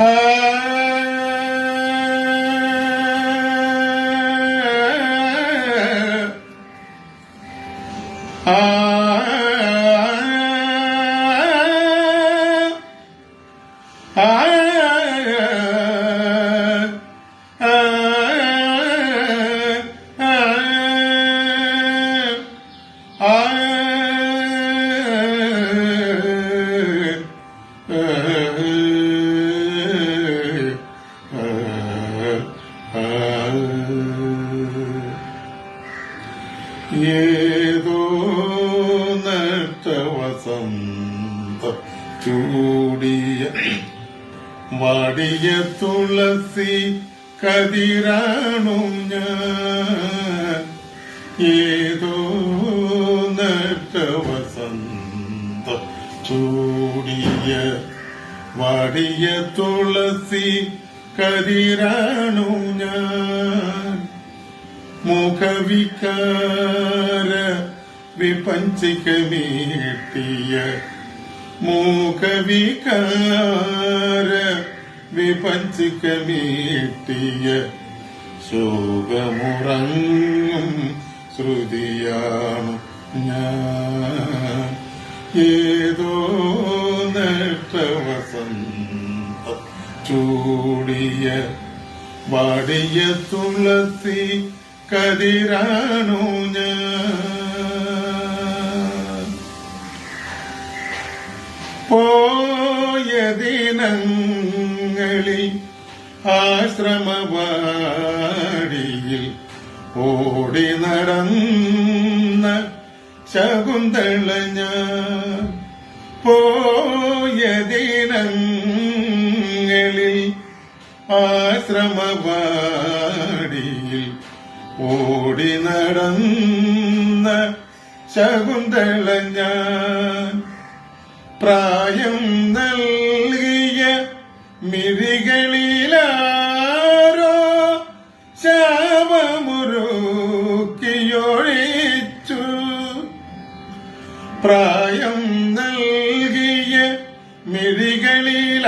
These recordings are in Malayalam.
ഏതോ നട്ടവസന്ത ചൂടിയ വടിയ തുളസി കതിരാണു ഞാൻ. മുഖവികാര വിപഞ്ചികമീട്ടിയ മുഖവികാര വിപഞ്ചിക മീട്ടിയ ശോകമുറങ്ങും ശ്രുതിയാണ് ഞാൻ ചൂടിയ വാടിയ തുളത്തി കതിരാണു ഞാൻ. പോയ ദിനങ്ങളിൽ ആശ്രമവാടിയിൽ ഓടി നടന്ന ശകുന്തള പോയ ദിനങ്ങളിൽ ആശ്രമവാടിയിൽ ഓടി നടന്ന ശകുന്തള പ്രായം നൽകിയ മിഴികളിലാരോ പ്രായം നൽകിയ മിഴികളിലാരോ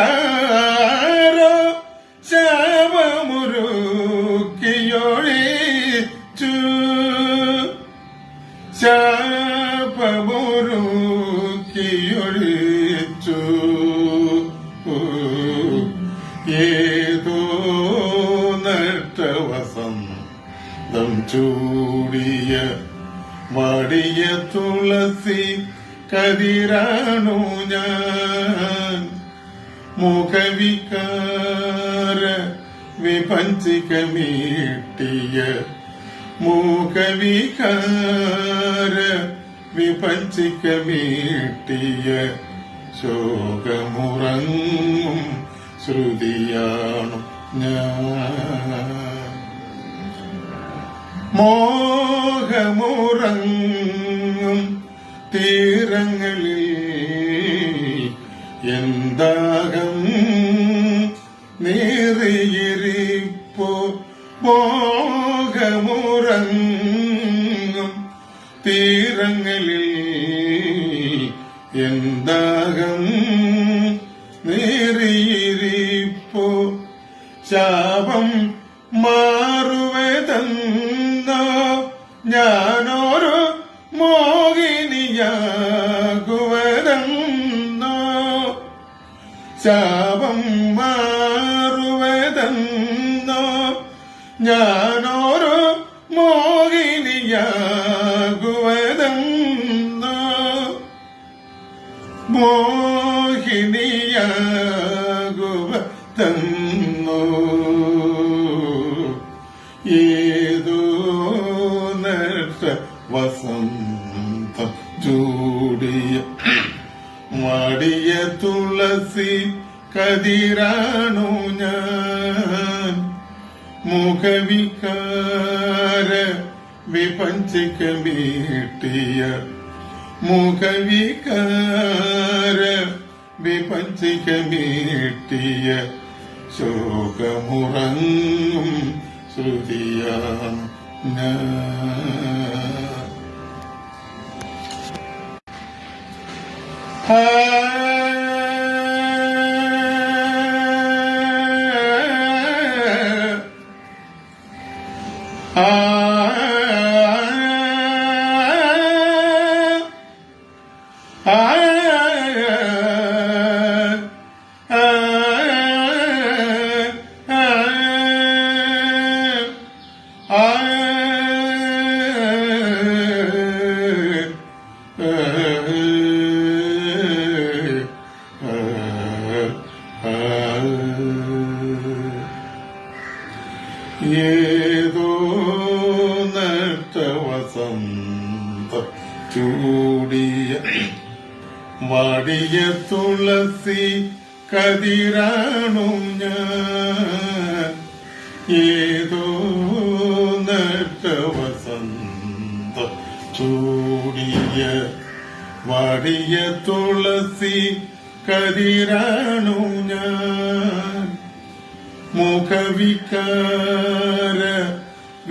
ശാപമുരുക്കിയൊഴിച്ചു ശാപമുരുക്കിയൊഴിച്ചു ഏതോ നട്ടവസന്തം ചൂടിയ വാടിയ തുളസി കതിരാണു ഞാൻ. മുഖവികാര വിപഞ്ചികമീട്ടിയ മൂകവികാര വിപഞ്ചികമീട്ടിയ ശോകമുറങ്ങും ശ്രുതിയാണു ഞാൻ. മോഹമുറങ്ങും തീരങ്ങളിൽ എന്താകം നീറിയിരിപ്പോ മോഹമുറങ്ങും തീരങ്ങളിൽ എന്താകം നീറിയിരിപ്പോ ശാപം മാറുവതെന്നോ മോഹിനിയാകുവതെന്നോ ഏതോ നഷ്ട വസന്തം ചൂടിയ മടിയ തുളസി കതിരാണു ഞാൻ. മുഖവികാര മുഖവികാര വിപഞ്ചികമീട്ടിയ ശോകമുറങ്ങും ശ്രുതിയ Ah. Uh... ഏതോ നട്ടവസന്ത ചൂടിയ മടിയ തുളസി കതിരാണു ഞാൻ. ഏതോ നട്ടവസന്ത ചൂടിയ മടിയ തുളസി കതിരാണു മുഖവികാര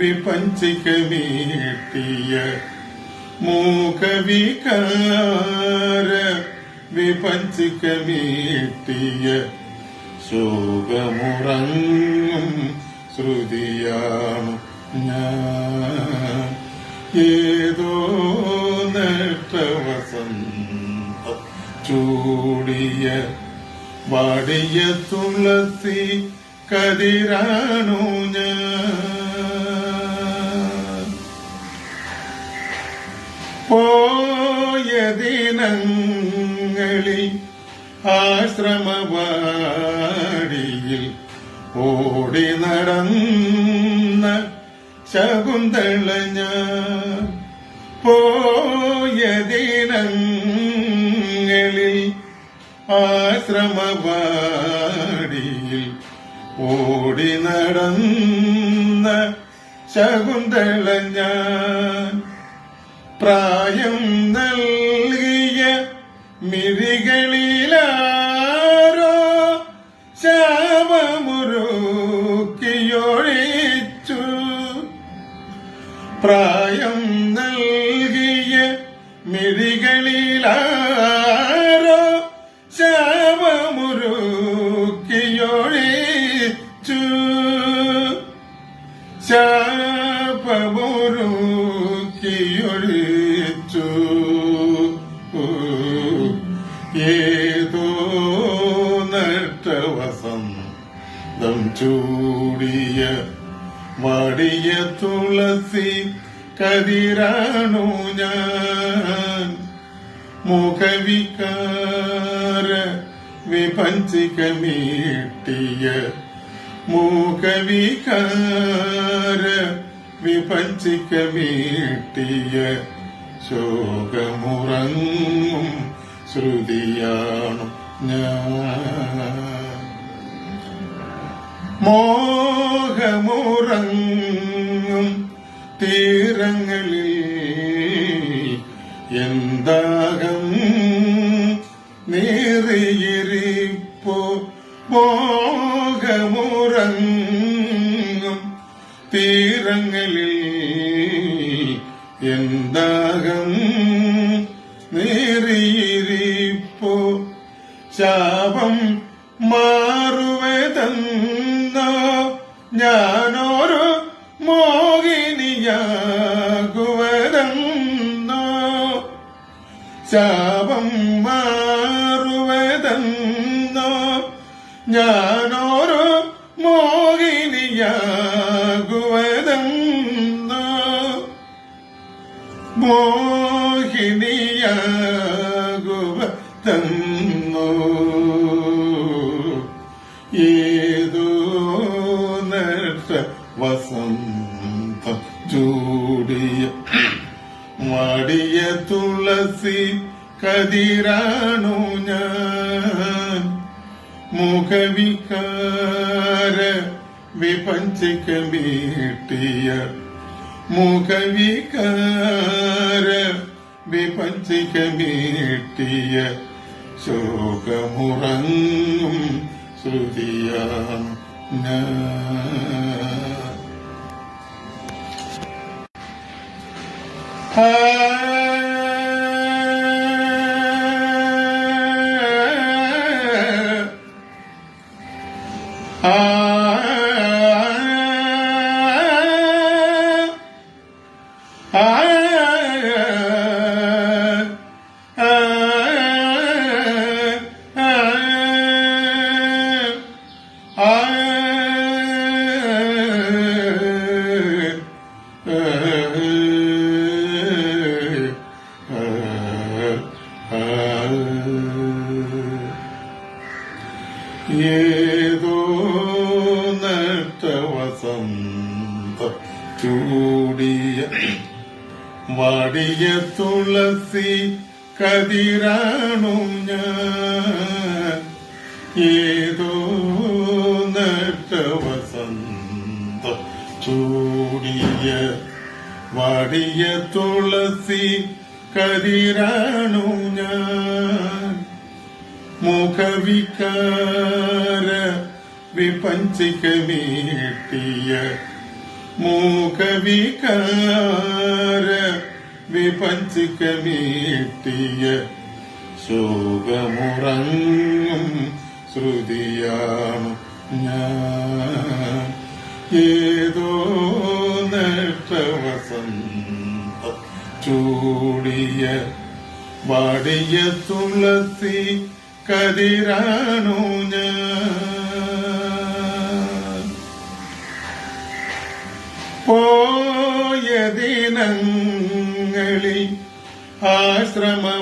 വിപഞ്ചികമീട്ടിയ മീട്ടിയ വിപഞ്ചികമീട്ടിയ വിപഞ്ചിക മീട്ടിയ ശോകമുറങ്ങും ശ്രുതിയാണു ഞാൻ. ഏതോ നട്ടവസന്ത ചൂടിയ വാടിയ തുളസി കതിരാണു ഞാൻ ആശ്രമവാടിയിൽ ഓടി നടന്ന ശകുന്തള ഞാൻ. ആശ്രമവാടിയിൽ ഓടി നടന്ന ശകുന്തള ഞാൻ പ്രായം നൽകിയ മിഴികളിലാരോ ശാപമുറുക്കിയൊഴിച്ചു. പ്രായം നൽകിയ മിഴികളിലാരോ ചൂടിയ മടിയ തുളസി കതിരാണു ഞാൻ. മുഖവികാര വിപഞ്ചികമീട്ടിയ മൂകവികാര വിപഞ്ചിക മീട്ടിയ ശോകമുറങ്ങും ശ്രുതിയാണു ഞാൻ. മോഹമുറങ്ങും തീരങ്ങളിൽ എന്താകം നീറിയിരിപ്പോ മോഹമുറങ്ങും തീരങ്ങളിൽ എന്താകം നീറിയിരിപ്പോ ശാപം മാറുവതെന്നോ ഞാനൊരു വസന്ത ചൂടിയ മടിയ തുളസി കതിരാണു ഞാൻ. മുഖവികാര വിപഞ്ചിക്ക മീട്ടിയ മുഖവികാര വിപഞ്ചിക്ക മീട്ടിയ ശോകമുറങ്ങും ശ്രുതിയാം ഞാൻ. ഏതോ വാടിയ തുളസി കതിരാണു ഞാൻ. ഏതോ നട്ട വസന്ത ചൂടിയ വാടിയ തുളസി കതിരാണു ഞാൻ. മുഖവികാര വിപഞ്ചിക നീട്ടിയ മൂകവികാര വിപഞ്ചിക മീട്ടിയ ശോകമുറങ്ങും ശ്രുതിയാണ് ഞാൻ. ഏതോ നേട്ടവസം ചൂടിയ വാടിയ തുളസി കതിരാണു ഞാൻ. പോയ ദിനങ്ങളിൽ ആശ്രമവാടിയിൽ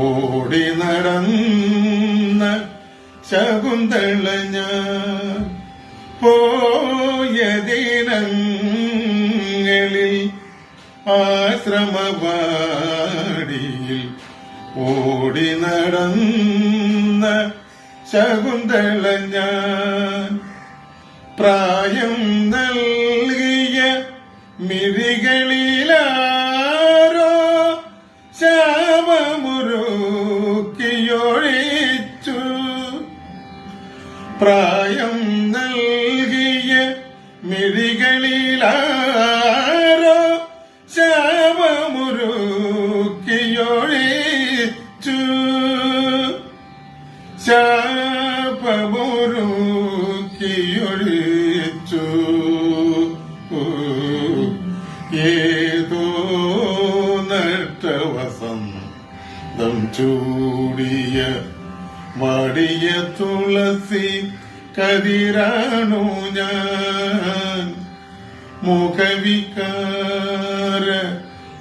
ഓടി നടന്ന ശകുന്തള ഞാൻ പോയ ദിനങ്ങളിൽ ആശ്രമവാടിയിൽ ഓടി നടന്ന ശകുന്തള ഞാൻ പ്രായം നൽകിയ മിഴികളിലാരോ ശാപമുറുക്കിയൊഴിച്ചു. പ്രായം നൽകിയ മിഴികളിലാരോ ശാപമുറുക്കിയൊഴിച്ചു. ശാപമുറുക്കിയൊഴിച്ചു ചൂടിയ മടിയ തുളസി കതിരാണു ഞാൻ. മുഖവികാര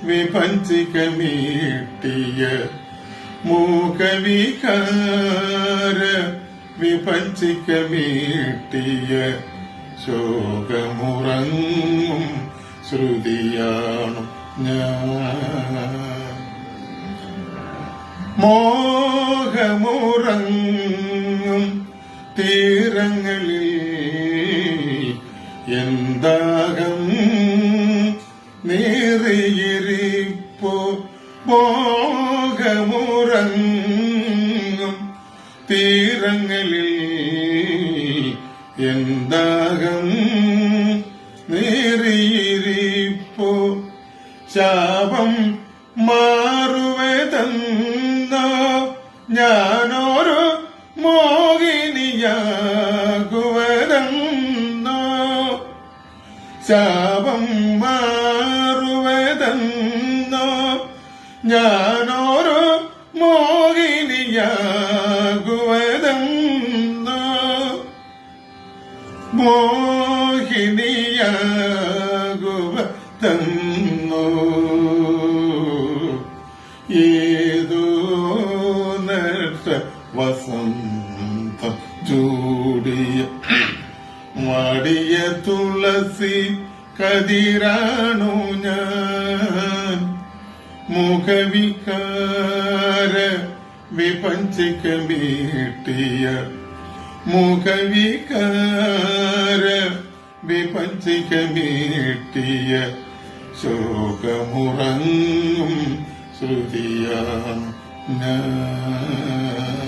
വിപഞ്ചികമീട്ടിയ മൂകവികാര വിപഞ്ചിക മീട്ടിയ ശോകമുറങ്ങും ശ്രുതിയാണു ഞാൻ. മോഹമുറങ്ങും തീരങ്ങളിൽ എന്താകം നീറിയിരിപ്പോ മോഹമുറങ്ങും തീരങ്ങളിൽ എന്താകം നീറിയിരിപ്പോ ശാപം മാറുവതെന്നോ ശാപം മാറുവതെന്നോ ഞാനോരു മോഹിനിയാകുവതെന്നോ മോഹിനിയാകുവതെന്നോ വാടിയ തുളസി കതിരാണു ഞാൻ. മുഖവികാര വിപഞ്ചിക വീട്ടിയ മുഖവികാര വിപഞ്ചിക വീട്ടിയ ശോകമുറങ്ങും ശ്രുതിയാണ് ഞാൻ.